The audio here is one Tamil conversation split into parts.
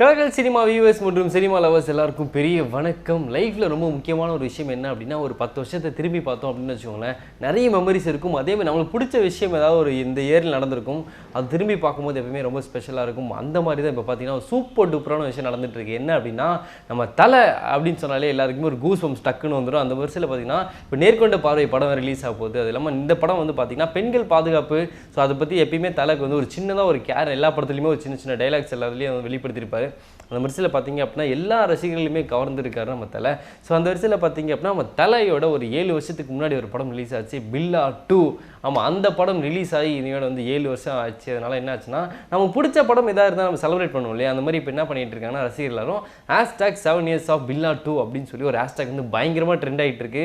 Kalakal cinema viewers மற்றும் சினிமா லவர்ஸ் எல்லாருக்கும் பெரிய வணக்கம். லைஃப்பில் ரொம்ப முக்கியமான ஒரு விஷயம் என்ன அப்படின்னா ஒரு பத்து வருஷத்தை திரும்பி பார்த்தோம் அப்படின்னு வச்சுக்கோங்களேன். நிறைய மெமரிஸ் இருக்கும். அதே மாதிரி நம்மளுக்கு பிடிச்ச விஷயம் ஏதாவது ஒரு இந்த இயரில் நடந்திருக்கும். அது திரும்பி பார்க்கும்போது எப்பவுமே ரொம்ப ஸ்பெஷலாக இருக்கும். அந்த மாதிரி தான் இப்போ பார்த்தீங்கன்னா சூப்பர் டூப்பரான விஷயம் நடந்துட்டு இருக்கு. என்ன அப்படின்னா நம்ம தலை அப்படின்னு சொன்னாலே எல்லாருக்குமே ஒரு கூஸ் பம்ஸ் டக்குன்னு வந்துடும் அந்த வருஷத்தில் பார்த்தீங்கன்னா இப்போ நேர்கொண்ட பார்வை படம் ரிலீஸ் ஆக போகுது. அது இல்லாமல் இந்த படம் வந்து பார்த்தீங்கன்னா பெண்கள் பாதுகாப்பு. ஸோ அதை பற்றி எப்பயுமே தலைக்கு வந்து ஒரு சின்னதாக ஒரு கேர் எல்லா படத்துலையுமே ஒரு சின்ன சின்ன டைலாக்ஸ் எல்லாத்துலேயும் வெளிப்படுத்தியிருப்பாரு. அந்த வரிசையில் பார்த்தீங்க அப்படின்னா எல்லா ரசிகர்களுமே கவர்ந்துருக்காரு நம்ம தலை. ஸோ அந்த வரிசையில் பார்த்தீங்க அப்படின்னா நம்ம தலையோட ஒரு ஏழு வருஷத்துக்கு முன்னாடி ஒரு படம் ரிலீஸ் ஆச்சு. பில்லா டூ. ஆமாம் அந்த படம் ரிலீஸ் ஆகி இனியோட வந்து ஏழு வருஷம் ஆச்சு. அதனால் என்ன ஆச்சுன்னா நம்ம பிடிச்ச படம் எதாக இருந்தால் நம்ம செலிப்ரேட் பண்ணுவோம் இல்லையா? அந்த மாதிரி இப்போ என்ன பண்ணிட்டு இருக்காங்கன்னா ரசிகர் எல்லாரும் hashtag seven years of Billa two அப்படின்னு சொல்லி ஒரு ஹேஷ்டாக் வந்து பயங்கரமாக ட்ரெண்ட் ஆகிட்டு இருக்கு.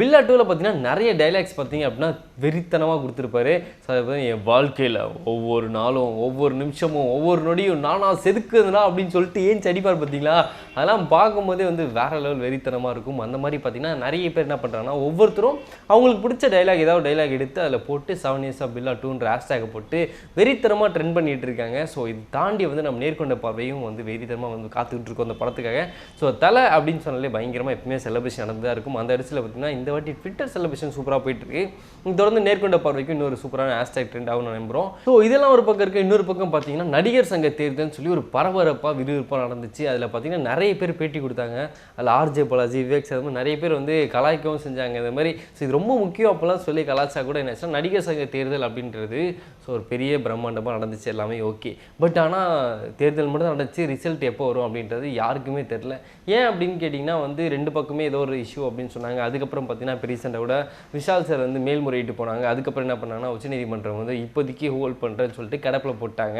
பில்லா டூவில் பார்த்தீங்கன்னா நிறைய டைலாக்ஸ் பார்த்தீங்க அப்படின்னா வெறித்தனமாக கொடுத்துருப்பாரு. ஸோ அதை என் வாழ்க்கையில் ஒவ்வொரு நாளும் ஒவ்வொரு நிமிஷமும் ஒவ்வொரு நொடியும் நானா செதுக்குதுனா அப்படின்னு சொல்லிட்டு ஏன் அடிப்பார் பார்த்தீங்களா? அதெல்லாம் பார்க்கும்போதே வந்து வேற லெவல் வெறித்தனமாக இருக்கும். அந்த மாதிரி பார்த்தீங்கன்னா நிறைய பேர் என்ன பண்ணுறாங்கன்னா ஒவ்வொருத்தரும் அவங்களுக்கு பிடிச்ச டைலாக் ஏதாவது டைலாக் எடுத்து அதில் போட்டு செவன் இயர்ஸ் ஆஃப் பில்லா டூன்ற ஹேஷ்டேக்கை போட்டு வெறித்தனமாக ட்ரெண்ட் பண்ணிட்டு இருக்காங்க. ஸோ இது தாண்டி வந்து நம்ம நேர்கொண்ட பார்வையும் வந்து வெறித்தனமாக வந்து காத்துக்கிட்டு இருக்கோம் அந்த படத்துக்காக. ஸோ தலை அப்படின்னு சொன்னாலே பயங்கரமாக எப்பவுமே செலிப்ரேஷன் நடந்ததாக இருக்கும். அந்த இடத்துல பார்த்தீங்கன்னா இந்த வாட்டி ட்விட்டர் செலிப்ரேஷன் சூப்பராக போயிட்டு இருக்கு. இது தொடர்ந்து நேர்கொண்ட பார்வைக்கும் இன்னொரு சூப்பரான ஹேஷ்டேக் ட்ரெண்ட் ஆகும் நம்புறோம். ஸோ இதெல்லாம் ஒரு பக்கம் இருக்க. இன்னொரு பக்கம் பார்த்தீங்கன்னா நடிகர் சங்க தேர்தல்னு சொல்லி ஒரு பரபரப்பாக விறுவிறுப்பாக நடந்துச்சு. அதில் பார்த்தீங்கன்னா நிறைய பேர் பேட்டி கொடுத்தாங்க. அதில் ஆர்ஜே பாலாஜி விவேக் சார் மாதிரி நிறைய பேர் வந்து கலாய்க்கவும் செஞ்சாங்க. இந்த மாதிரி ஸோ இது ரொம்ப முக்கியம் அப்போல்லாம் சொல்லி கலாச்சா கூட என்ன ஆச்சுன்னா நடிகர் சங்க தேர்தல் அப்படின்றது ஸோ ஒரு பெரிய பிரம்மாண்டமாக நடந்துச்சு. எல்லாமே ஓகே. பட் ஆனால் தேர்தல் மட்டும் தான் நடந்துச்சு. ரிசல்ட் எப்போ வரும் அப்படின்றது யாருக்குமே தெரில ஏன் அப்படின்னு கேட்டிங்கன்னா வந்து ரெண்டு பக்கமே ஏதோ ஒரு இஷ்யூ அப்படின்னு சொன்னாங்க. அதுக்கப்புறம் பார்த்தீங்கன்னா இப்போ ரீசெண்டாக கூட விஷால் சார் வந்து மேல்முறையிட்டு போனாங்க. அதுக்கப்புறம் என்ன பண்ணாங்கன்னா உச்சநீதிமன்றம் வந்து இப்போதைக்கு ஹோல்ட் பண்ணுறேன்னு சொல்லிட்டு கிடப்பில் போட்டாங்க.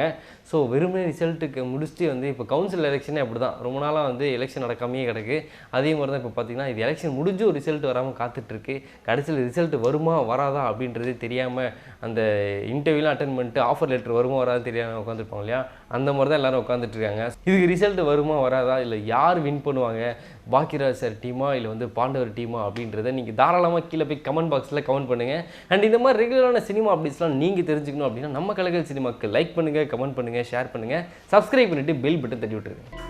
ஸோ வெறுமனே ரிசல்ட்டுக்கு முடிச்சுட்டு வந்து இப்போ கவுன்சில் எலெக்ஷனே அப்படி தான் ரொம்ப நாளாக வந்து எலெக்ஷன் நடக்காமையே கிடக்கு. அதே மாதிரி தான் இப்போ பார்த்தீங்கன்னா இது எலெக்ஷன் முடிஞ்சு ஒரு ரிசல்ட் வராமல் காத்துட்ருக்கு. கடைசியில் ரிசல்ட் வருமா வராதா அப்படின்றது தெரியாமல் அந்த இன்டர்வியூலாம் அட்டன் பண்ணிட்டு ஆஃபர் லெட்டர் வருமா வராது தெரியாமல் உட்காந்துருப்பாங்க இல்லையா? அந்த மாதிரி தான் எல்லோரும் உட்காந்துட்ருக்காங்க. இதுக்கு ரிசல்ட் வருமா வராதா? இல்லை யார் வின் பண்ணுவாங்க? பாக்கியராஜ் சார் டீமா இல்லை வந்து பாண்டவர் டீமா அப்படின்றத நீங்கள் தாராளமாக கீழே போய் கமெண்ட் பாக்ஸில் கமெண்ட் பண்ணுங்கள் அண்ட் இந்த மாதிரி ரெகுலரான சினிமா அப்டேட்ஸ்லாம் நீங்கள் தெரிஞ்சுக்கணும் அப்படின்னா நம்ம கலைகள் சினிமாக்கு லைக் பண்ணுங்கள் கமெண்ட் பண்ணுங்கள் ஷேர் பண்ணுங்கள் சப்ஸ்கிரைப் பண்ணிவிட்டு பெல் பட்டன் தட்டி விட்டுருங்க.